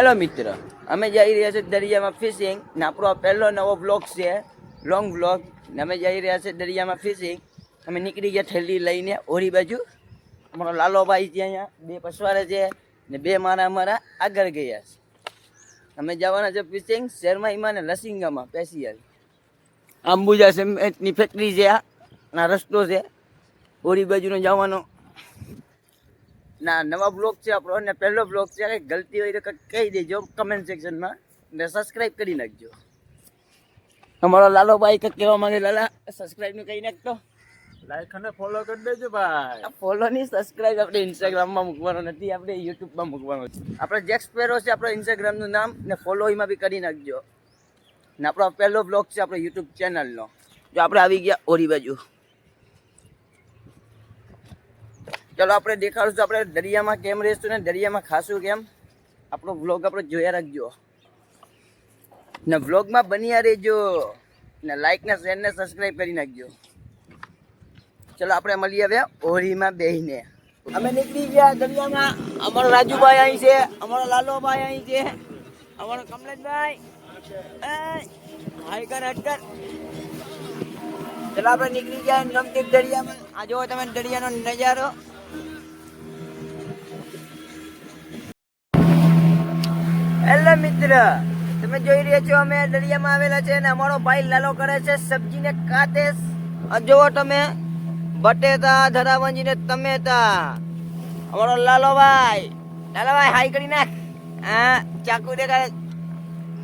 Hello મિત્ર, અમે જઈ રહ્યા છીએ દરિયામાં ફિશિંગ ને આપણો પહેલો નવો બ્લોગ છે લોંગ બ્લોગ ને અમે જઈ રહ્યા છીએ દરિયામાં ફિશિંગ અમે નીકળી ગયા થેલી લઈને, ઓરી બાજુ. અમારો લાલોભાઈ છે અહીંયા, બે પસવારે છે ને બે મારા અમારા આગળ ગયા છે. અમે જવાના છે ફિશિંગ શહેરમાં ઈમાં ને લસિંગામાં, પેશિયલ. અંબુજા સિમેન્ટની ફેક્ટરી છે આ રસ્તો છે. ઓરી બાજુનો જવાનો ના નવા બ્લોગ છે આપણો અને પહેલો બ્લોગ છે કંઈક ગલતી હોય તો કંઈક કહી દેજો કમેન્ટ સેક્શનમાં ને સબસ્ક્રાઇબ કરી નાખજો. અમારો લાલો ભાઈ કંઈક કહેવા માંગે લાલા સબસ્ક્રાઇબનું કહી નાખતો. લાઈક અને ફોલો કરી દેજો ભાઈ. ફોલો નહીં સબસ્ક્રાઇબ આપણે ઇન્સ્ટાગ્રામમાં મૂકવાનો નથી આપણે યુટ્યુબમાં મૂકવાનો છે. આપણે જેક્સ પેરો છે આપણો ઇન્સ્ટાગ્રામનું નામ ને ફોલો એમાં બી કરી નાખજો. ને આપણો પહેલો બ્લોગ છે આપણો યુટ્યુબ ચેનલનો જો આપણે આવી ગયા ઓરી બાજુ. ચલો આપણે દેખાડશું આપણે દરિયામાં કેમ રહેશું ને દરિયામાં ખાશું કેમ? આપણો વ્લોગ આપણે જોયા રાખજો. ને વ્લોગમાં બન્યા રહેજો. ને લાઈક ને શેર ને સબસ્ક્રાઇબ કરી નાખજો. ચલો આપણે મળીએ હવે ઓરીમાં બેહીને. અમે નીકળી ગયા દરિયામાં. અમારો રાજુભાઈ અહીં છે અમારો લાલોભાઈ અહીં છે અમારો કમલેશભાઈ. એ, કર હટ કર ચલો આપણે નીકળી ગયા નમતીક દરિયામાં. આ જોવો તમે દરિયાનો નજારો. હેલો મિત્ર તમે જોઈ રહ્યા છો અમે દરિયામાં આવેલા છે અને અમારો ભાઈ લાલો કરે છે સબ્જીને કાતે જુઓ તમે બટેટા ધરાવંજી ને ટમેટા. અમારો લાલો ભાઈ હાઈ કરી નાખ. હા ચાકુ દેખાડે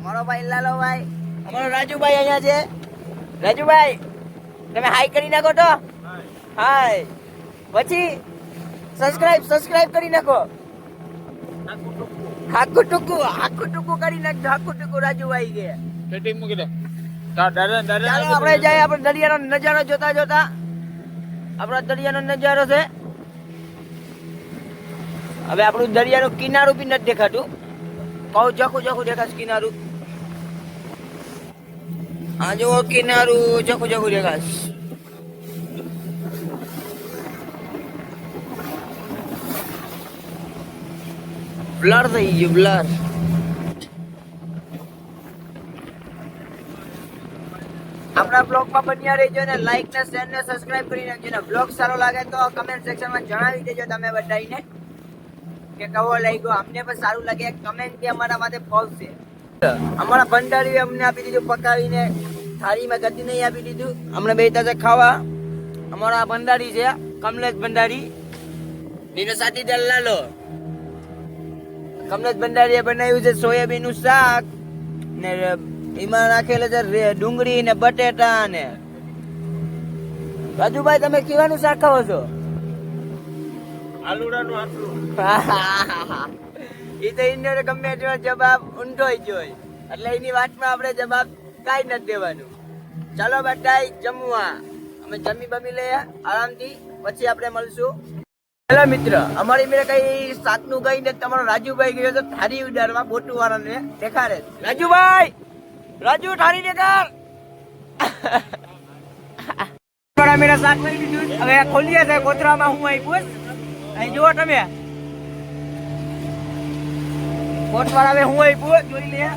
મારો ભાઈ લાલો ભાઈ અમારો રાજુભાઈ અહીંયા છે. રાજુભાઈ તમે હાઈ કરી નાખો તો. હાય. પછી સબસ્ક્રાઇબ સબસ્ક્રાઇબ કરી નાખો. આખું ટૂંકું આખું ટૂંકું કરી નાખજો આખું ટૂંકું આવી ગયા. સેટિંગ મૂકી દે. ચાલો આપણે જાય આપણે દરિયાનો નજારો જોતા જોતા. આપણો દરિયાનો નજારો છે. હવે આપણું દરિયાનું કિનારું બી નથી દેખાતું. બહુ ચોખ્ખું ચોખ્ખું દેખાશ કિનારું. આ જુઓ કિનારું ચોખ્ખું ચોખ્ખું દેખાશ. બ્લર થઈ ગયું બ્લર આપણા બ્લોગમાં બન્યા રહેજો ને લાઈક ને શેર ને સબસ્ક્રાઇબ કરી નાખજો ને બ્લોગ સારો લાગે તો કમેન્ટ સેક્શનમાં જણાવી દેજો તમે બધાને કે કેવો લાગ્યો. અમને પણ સારું લાગે. કમેન્ટ બી અમારા માટે પહોંચશે અમારા ભંડારી અમને આપી દીધું પકાવીને. થાળીમાં ગતિ નહીં આપી દીધું. અમને બે તાજે ખાવા. અમારા ભંડારી છે, કમલેશ ભંડારી નીનો સાથી દલાલો. કમલેશ ભંડારીએ બનાવ્યું છે સોયાબીનનું શાક ને એમાં નાખેલા છે ડુંગળી ને બટેટા ને. રાજુભાઈ તમે કેવાનું શાક ખાવો છો? આલુડાનું આટલું. એ તો ઇન્ડિયન ગમે તેવો જવાબ ઊંધો જ હોય એટલે એની વાતમાં આપણે જવાબ કાંઈ નથી દેવાનું. ચાલો બટાઈ જમવા. અમે જમી બમી લઈએ આરામથી. પછી આપણે મળશું. હેલો મિત્ર અમારી મેરે કઈ શાકનું ગઈ ને તમારો રાજુભાઈ ગયો તો થારી ઉડાડવા બોટું વાળાને દેખાડે. રાજુભાઈ રાજુ થારી દેખાડ. મારા મેરા સાત લઈ લીધું હવે ખોલીએ છે કોતરામાં હું આપ્યું અહીં જુઓ તમે. કોટવાળા હવે હું આપ્યું જોઈ લે.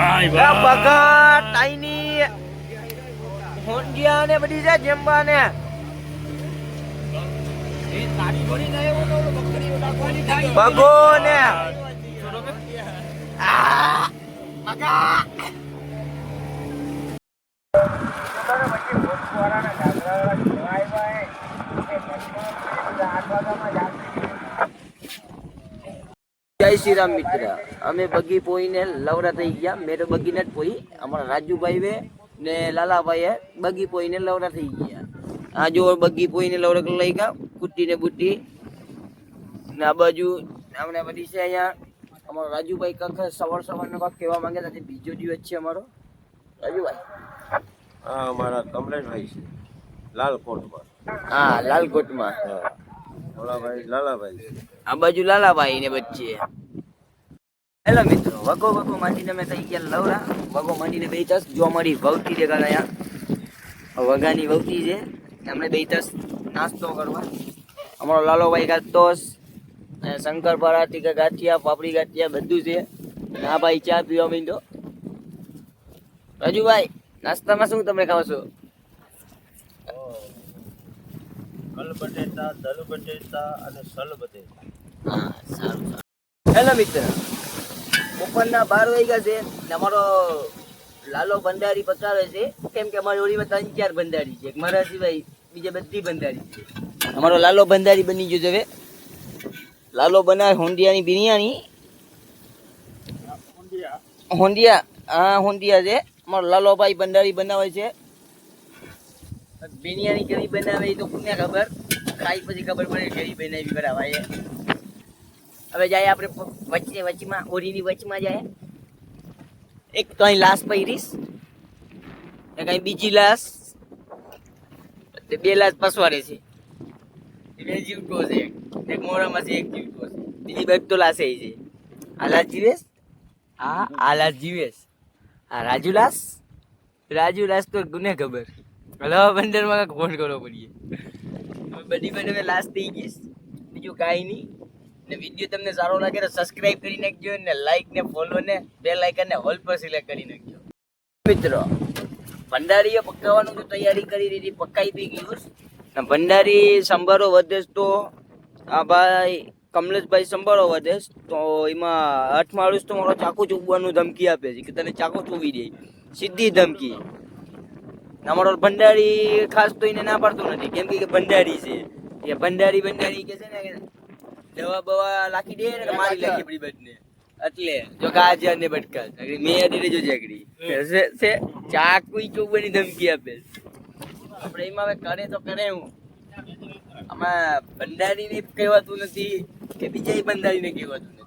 ભાઈ ભાઈ. બગા ટાઈની હોંડિયા ને બધી છે જેમવા ને બગો ને જય શ્રી રામ મિત્ર. અમે બગી પોઈને લવરા થઈ ગયા. મેં તો બગી નથી પોઈ. અમારા રાજુભાઈ વે. ને લાલાભાઈએ બગી પોઈને લવડા થઈ ગયા. આ જો બગી પોઈને લવડા લઈ ગયા કુટ્ટી ને બુટ્ટી. ને આ બાજુ આપણે બધી છે અહીંયા અમારો રાજુભાઈ કંખ સવાર સવારનો કાંઈક કહેવા માંગે છે બીજો દિવસ છે અમારો. રાજુભાઈ. હા અમારા કમલેશભાઈ છે લાલકોટમાં. હા લાલકોટમાં. લાલાભાઈ છે. આ બાજુ લાલાભાઈ ને વચ્ચે. હેલો મિત્રો વગો વગો માંડીને અમે થઈ ગયા લવરા. વગો માંડીને બે તાસ જો અમારી વહુતી દેખાડ અહીંયા. વગાની વહુતી છે. એમણે બે તાસ નાસ્તો કરવા. અમારો લાલોભાઈ ગાતો અને શંકરપાળા કે ગાંઠિયા પાપડી ગાંઠિયા બધું છે. ના ભાઈ ચા પીવા મીંડો રાજુભાઈ નાસ્તામાં શું તમે ખાવ છો? કલ બટેટા દલ બટેટા અને સલ બટેટા. હા સારું સારું. હેલો મિત્ર. બપોરના બાર વાગ્યા છે ને અમારો લાલો ભંડારી પચાવે છે. કેમ કે અમારી ઓળીમાં ત્રણ ચાર ભંડારી છે. મારા સિવાય બીજા બધી ભંડારી છે. અમારો લાલો ભંડારી બની ગયો છે હવે. લાલો બનાવે હોંડિયાની બિરયાની. હોંડિયા? હા હોંડિયા છે. અમારો લાલોભાઈ ભંડારી બનાવે છે. બિરયાની કેવી બનાવે એ તો કોને ખબર. ખાઈ પછી ખબર પડે કેવી બનાવી બરાબર હવે જાય આપણે વચ્ચે વચમાં ઓરીની વચમાં જાય. એક તો અહીં લાશ પૈરીશ, એક કઈ બીજી લાશ બે લાશ પસવાડે છે. બે જીવતો છે એક. મોડામાં એક જીવતો છે. બીજી બેગ તો લાશ છે. આ લાશ જીવેશ? હા, આ લાશ જીવેશ. આ રાજુ લાશ? રાજુ લાશ તો ગુને ખબર. હલાવા બંદરમાં ફોન કરવો પડીએ. બધી બધી લાશ થઈ ગઈ બીજું કાંઈ નહીં. ને વીડિયો તમને સારો લાગે તો સબસ્ક્રાઇબ કરી નાખજો ને લાઈક ને ફોલો ને બે આઇકન ને હોલ પર સિલેક્ટ કરી નાખજો. મિત્રો ભંડારીએ પકાવવાનું તૈયારી કરી દીધી પકાઈ બી ગયું ને ભંડારી સંભારો વધે તો, આ ભાઈ કમલેશભાઈ સંભારો વધે તો એમાં આઠ માણસ તો મારો ચાકુ ચૂકવાનું ધમકી આપે છે કે તને ચાકુ ચૂવી દે. સીધી ધમકી. અમારો ભંડારી ખાસ તો એને ના પાડતો નથી. કેમ કે ભંડારી છે. એ ભંડારી ભંડારી કે છે ને દવા બવા લાખી દે ને મારી લાખી પડી બટને એટલે જો ગાજર ને બટકા મે અડી જો જાગડી છે છે ચાકુ ચોબની ધમકી આપે. આપણે એમાં હવે કરે તો કરે હું. આમાં ભંડારી ને કહેવાતું નથી કે બીજા ભંડારી ને કહેવાતું નથી.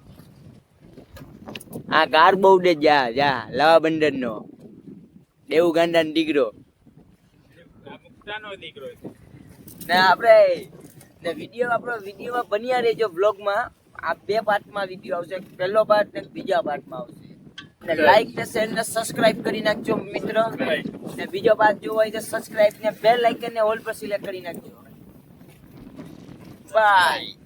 આ ગાર બહુ દે જા જા લાવા બંદર નો દેવું ગાંડા દીકરો ને આપણે ને વીડિયો આપણો વિડીયોમાં બન્યા રહેજો બ્લોગમાં આ બે પાર્ટમાં વીડિયો આવશે. પહેલો પાર્ટ ને બીજા પાર્ટમાં આવશે. ને લાઈક ને શેર ને સબસ્ક્રાઇબ કરી નાખજો મિત્ર. ને બીજો પાર્ટ જોવો હોય તો સબસ્ક્રાઇબ ને બેલ આઇકન ને ઓલ પર સિલેક્ટ કરી નાખજો. બાય